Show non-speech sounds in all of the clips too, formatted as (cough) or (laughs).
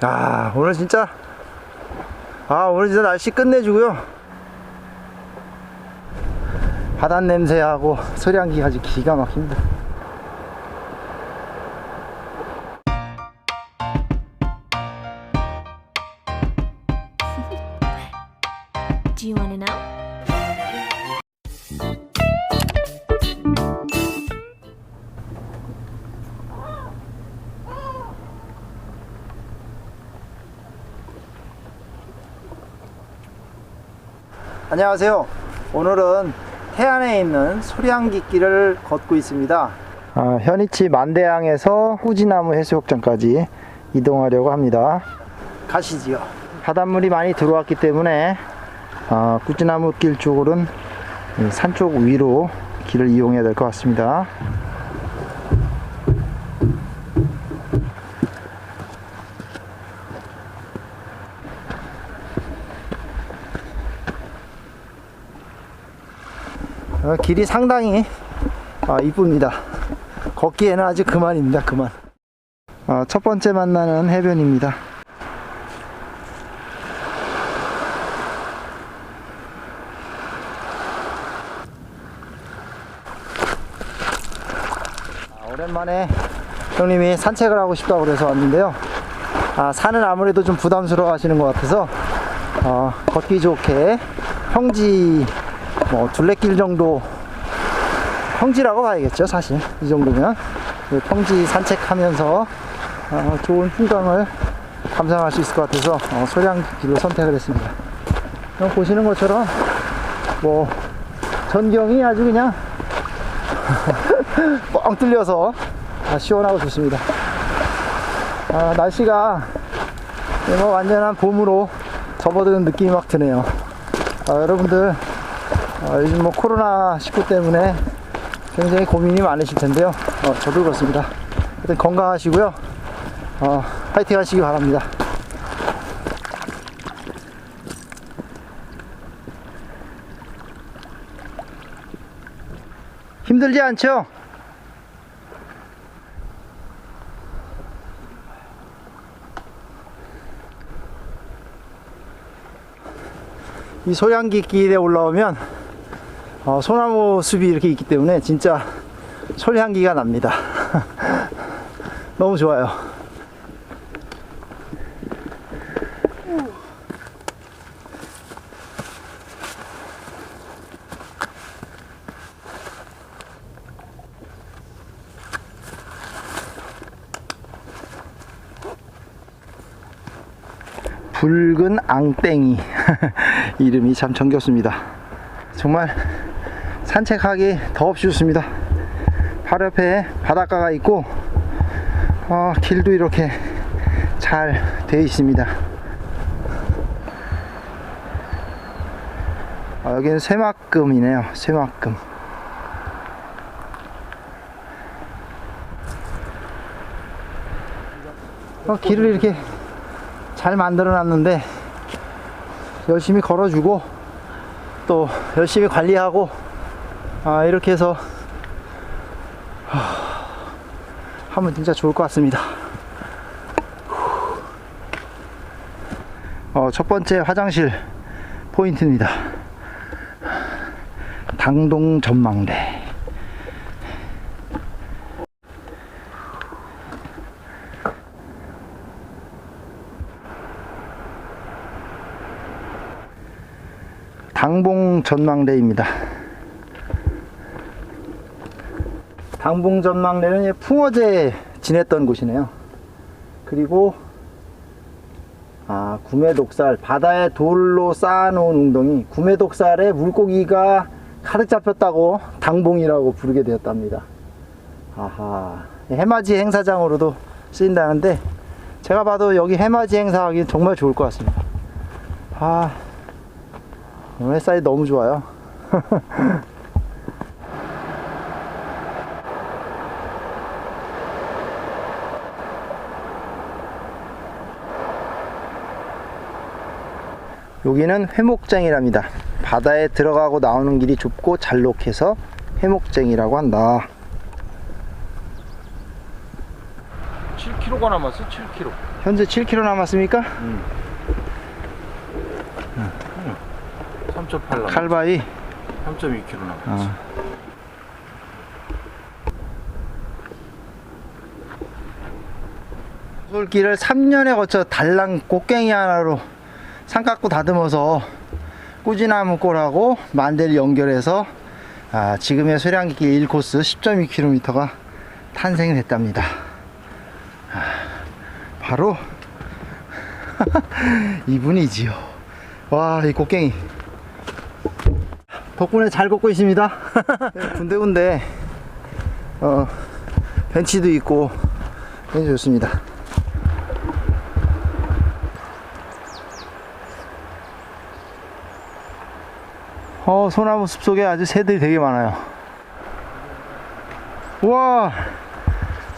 아 오늘 진짜 아 오늘 진짜 날씨 끝내주고요 바다 냄새하고 소량기가 아주 기가 막힙니다 (laughs) Do you want to know? 안녕하세요. 오늘은 태안에 있는 소량기 길을 걷고 있습니다. 아, 현이치 만대항에서 후지나무 해수욕장까지 이동하려고 합니다. 가시지요. 바닷물이 많이 들어왔기 때문에 아, 후지나무 길 쪽으로는 이 산쪽 위로 길을 이용해야 될 것 같습니다 길이 상당히 아, 이쁩니다. 걷기에는 아주 그만입니다. 그만. 어, 첫 번째 만나는 해변입니다. 아, 오랜만에 형님이 산책을 하고 싶다고 그래서 왔는데요. 아, 산은 아무래도 좀 부담스러워 하시는 것 같아서 어, 걷기 좋게 평지 뭐 둘레길 정도 평지라고 봐야겠죠 사실. 이 정도면. 그 평지 산책하면서 어, 좋은 풍광을 감상할 수 있을 것 같아서 어, 소량길로 선택을 했습니다. 보시는 것처럼 뭐 전경이 아주 그냥 (laughs) 뻥 뚫려서 아, 시원하고 좋습니다. 아, 날씨가 뭐 완전한 봄으로 접어드는 느낌이 막 드네요. 아, 여러분들 어, 요즘 뭐 코로나19 때문에 굉장히 고민이 많으실 텐데요. 어, 저도 그렇습니다. 하여튼 건강하시고요. 어, 파이팅 하시기 바랍니다. 힘들지 않죠? 이 소양기 길에 올라오면 어, 소나무 숲이 이렇게 있기 때문에 진짜 솔향기가 납니다. (laughs) 너무 좋아요. 붉은 앙땡이 (laughs) 이름이 참 정겹습니다. 정말 산책하기 더없이 좋습니다. 바로 옆에 바닷가가 있고 어, 길도 이렇게 잘 되어 있습니다. 어, 여기는 새막금이네요. 새막금. 어, 길을 이렇게 잘 만들어 놨는데 열심히 걸어주고 또 열심히 관리하고 아, 이렇게 해서 하, 하면 진짜 좋을 것 같습니다. 어, 첫 번째 화장실 포인트입니다. 당동 전망대. 당봉 전망대입니다. 당봉 전망대는 풍어제 지냈던 곳이네요. 그리고 아, 구매독살 바다에 돌로 쌓아놓은 웅덩이 구매독살에 물고기가 가득 잡혔다고 당봉이라고 부르게 되었답니다. 아하 해맞이 행사장으로도 쓰인다는데 제가 봐도 여기 해맞이 행사하기 정말 좋을 것 같습니다. 아 오늘 햇살이 너무 좋아요. (laughs) 여기는 회목장이랍니다. 바다에 들어가고 나오는 길이 좁고 잘록해서 회목장이라고 한다. 7kg가 남았어 7kg 현재 7km 남았습니까? 3.8 남았어 칼바이 3.2kg 남았어 어. 솔길을 3년에 거쳐 달랑 꽃갱이 하나로 삼각구 다듬어서 꾸지나무 꼴하고 만대를 연결해서 아, 지금의 소량길 1코스 10.2km가 탄생됐답니다. 아, 바로 (laughs) 이분이지요. 와, 이 꽃갱이. 덕분에 잘 걷고 있습니다. (laughs) 군데군데 어, 벤치도 있고 굉장히 좋습니다. 어, 소나무 숲 속에 아주 새들이 되게 많아요. 우와,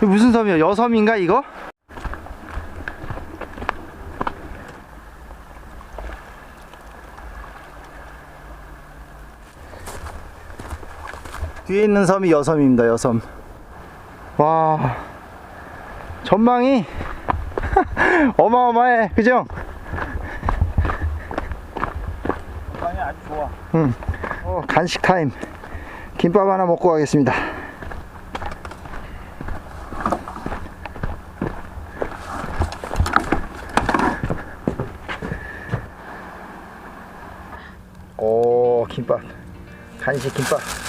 무슨 섬이야? 여섬인가 이거? 뒤에 있는 섬이 여섬입니다. 여섬. 와, 전망이 (laughs) 어마어마해, 그죠? 아니 아주 응. 어, 간식 타임. 김밥 하나 먹고 가겠습니다. 오, 김밥. 간식 김밥.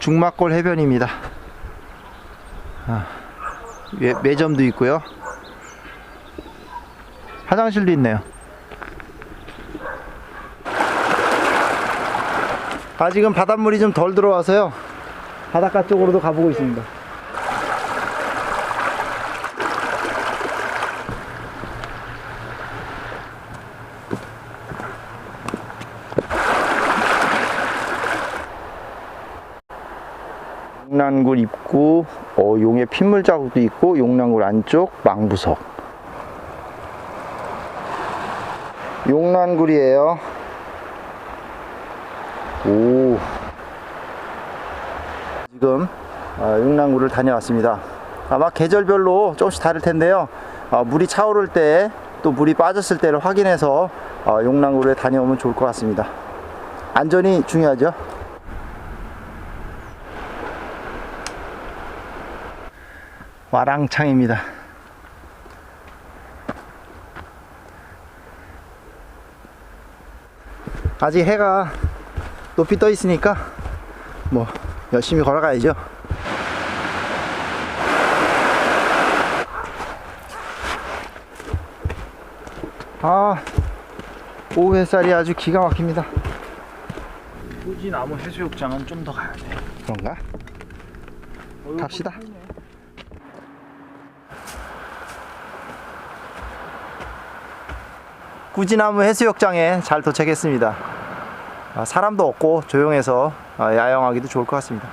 중막골 해변입니다. 아, 예, 매점도 있고요. 화장실도 있네요. 아직은 바닷물이 좀 덜 들어와서요. 바닷가 쪽으로도 가보고 있습니다. 용난굴 입구, 어, 용의 핏물 자국도 있고, 용난굴 안쪽 망부석. 용난굴이에요. 오. 지금 아, 용난굴을 다녀왔습니다. 아마 계절별로 조금씩 다를 텐데요. 아, 물이 차오를 때, 또 물이 빠졌을 때를 확인해서 아, 용난굴에 다녀오면 좋을 것 같습니다. 안전이 중요하죠. 와랑창입니다. 아직 해가 높이 떠 있으니까 뭐 열심히 걸어가야죠. 아 오후 햇살이 아주 기가 막힙니다. 후지나무 해수욕장은 좀 더 가야 돼 그런가? 갑시다. 꾸지나무 해수욕장에 잘 도착했습니다. 아, 사람도 없고 조용해서 아, 야영하기도 좋을 것 같습니다.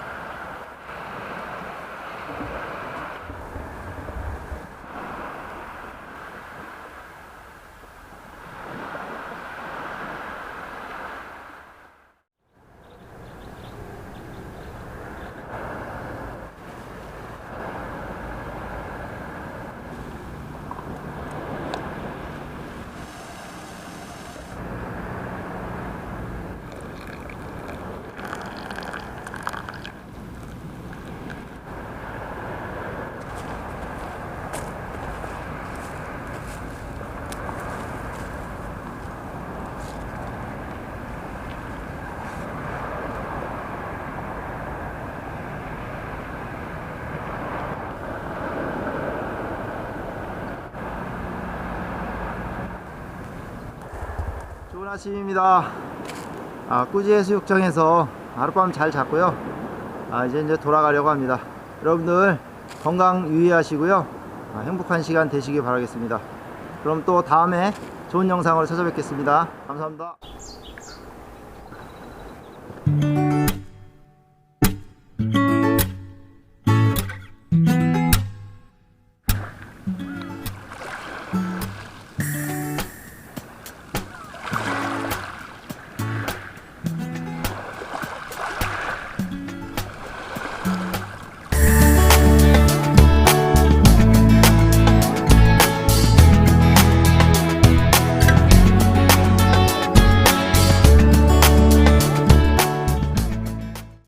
좋은 아침입니다. 아, 꾸지 해수욕장에서 하룻밤 잘 잤고요. 아, 이제 이제 돌아가려고 합니다. 여러분들 건강 유의하시고요. 아, 행복한 시간 되시기 바라겠습니다. 그럼 또 다음에 좋은 영상으로 찾아뵙겠습니다. 감사합니다.